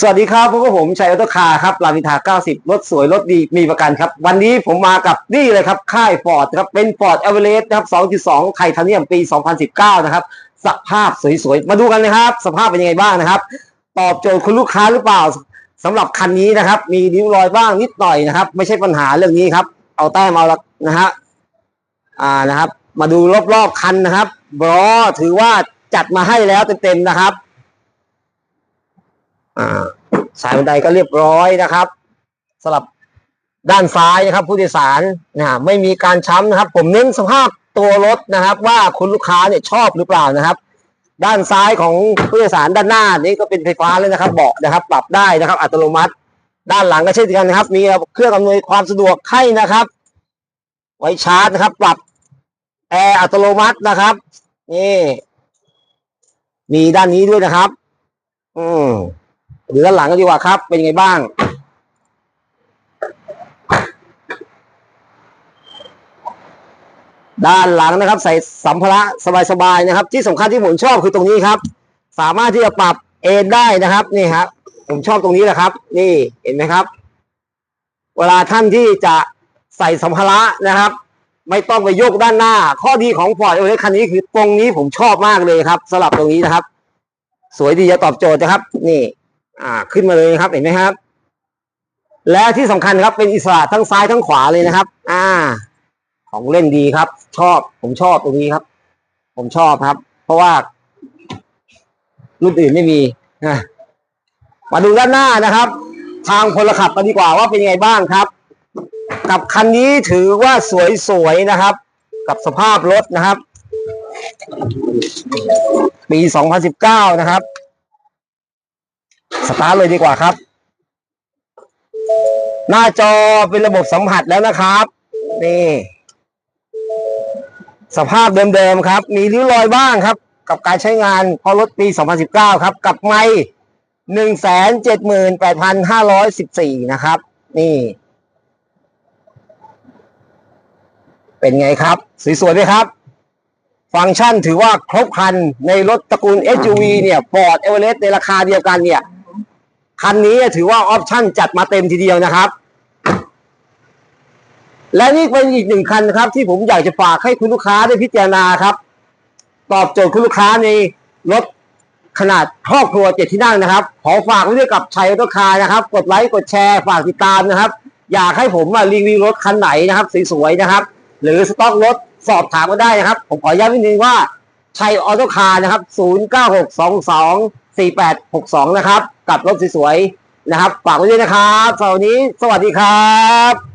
สวัสดีครับพวกบผมชัยออโตคาครับรามินทา90 รถสวย รถดีมีประกันครับ วันนี้ผมมากับนี่เลยครับ ค่ายฟอร์ดครับ เป็นฟอร์ดเอเวอเรสต์นะครับ 2.2 ไทเทเนียมปี 2019 นะครับ สภาพสวย ๆ มาดูกันนะครับ สภาพเป็นยังไงบ้างนะครับ ตอบโจทย์คุณลูกค้าหรือเปล่าสำหรับคันนี้นะครับ มีริ้วรอยบ้างนิดหน่อยนะครับ ไม่ใช่ปัญหาเรื่องนี้ครับ เอาแต้มเอาละนะฮะอ่านะครับ มาดูรอบๆคันนะครับบรอถือว่าจัดมาให้แล้วเต็มๆนะครับ สายบันไดก็เรียบร้อยนะครับสำหรับด้านซ้ายนะครับผู้โดยสารนะไม่มีการช้ำนะครับ ผมเน้นสภาพตัวรถนะครับ ว่าคุณลูกค้าเนี่ยชอบหรือเปล่านะครับ ด้านซ้ายของผู้โดยสารด้านหน้านี้ก็เป็นไฟฟ้าเลยนะครับ เบาะนะครับ ปรับได้นะครับ อัตโนมัติ ด้านหลังก็เช่นกันนะครับ มีเครื่องอำนวยความสะดวกให้นะครับ ไว้ชาร์จนะครับ ปรับแอร์อัตโนมัตินะครับนี่มีด้านนี้ด้วยนะครับ อืม รือด้านหลังก็ดีกว่าครับ เป็นยังไงบ้าง ด้านหลังนะครับ ใส่สัมภาระสบายๆนะครับ ที่สำคัญที่ผมชอบคือตรงนี้ครับ สามารถที่จะปรับเอนได้นะครับนี่ครับผมชอบตรงนี้แหละครับ นี่เห็นไหมครับ เวลาท่านที่จะใส่สัมภาระนะครับ ไม่ต้องไปโยกด้านหน้า ข้อดีของฟอร์ดเอเวอเรสต์คันนี้คือตรงนี้ผมชอบมากเลยครับสำหรับตรงนี้นะครับ สวยดีจะตอบโจทย์นะครับ นี่ อ่า ขึ้นมาเลยครับ เห็นไหมครับ และที่สำคัญครับเป็นอิสระทั้งซ้ายทั้งขวาเลยนะครับ อ่า ของเล่นดีครับ ชอบ ผมชอบตรงนี้ครับ ผมชอบครับ เพราะว่า รุ่นอื่นไม่มีมาดูด้านหน้านะครับ ทางพลขับกันดีกว่าว่าเป็นยังไงบ้างครับ กับคันนี้ถือว่าสวยๆนะครับ กับสภาพรถนะครับ ปี 2019 นะครับ สตาร์ทเลยดีกว่าครับ หน้าจอเป็นระบบสัมผัสแล้วนะครับ นี่ สภาพเดิมๆครับ มีริ้วรอยบ้างครับ กับการใช้งานพราะรถปี 2019 ครับ กับไม่178,514นะครับ นี่ เป็นไงครับ สวยๆไหมครับ ฟังก์ชันถือว่าครบครันในรถตระกูล SUV เนี่ย Ford Everest ในราคาเดียวกันเนี่ย คันนี้ถือว่าออปชั่นจัดมาเต็มทีเดียวนะครับ และนี่เป็นอีกหนึ่งคันนะครับ ที่ผมอยากจะฝากให้คุณลูกค้าได้พิจารณาครับ ตอบโจทย์คุณลูกค้าในรถขนาดครอบครัวเจ็ดที่นั่งนะครับ ขอฝากไว้ด้วยกับชัยออโตคาร์นะครับ กดไลค์กดแชร์ฝากติดตามนะครับ อยากให้ผมมารีวิวรถคันไหนนะครับสวยๆนะครับ หรือสต็อกรถสอบถามมาได้นะครับ ผมขอย้ำนิดนึงว่าชัยออโตคาร์นะครับ 0962 4862 นะครับ กับรถสวยๆนะครับ ฝากไว้ด้วยนะครับสำหรับวันนี้สวัสดีครับ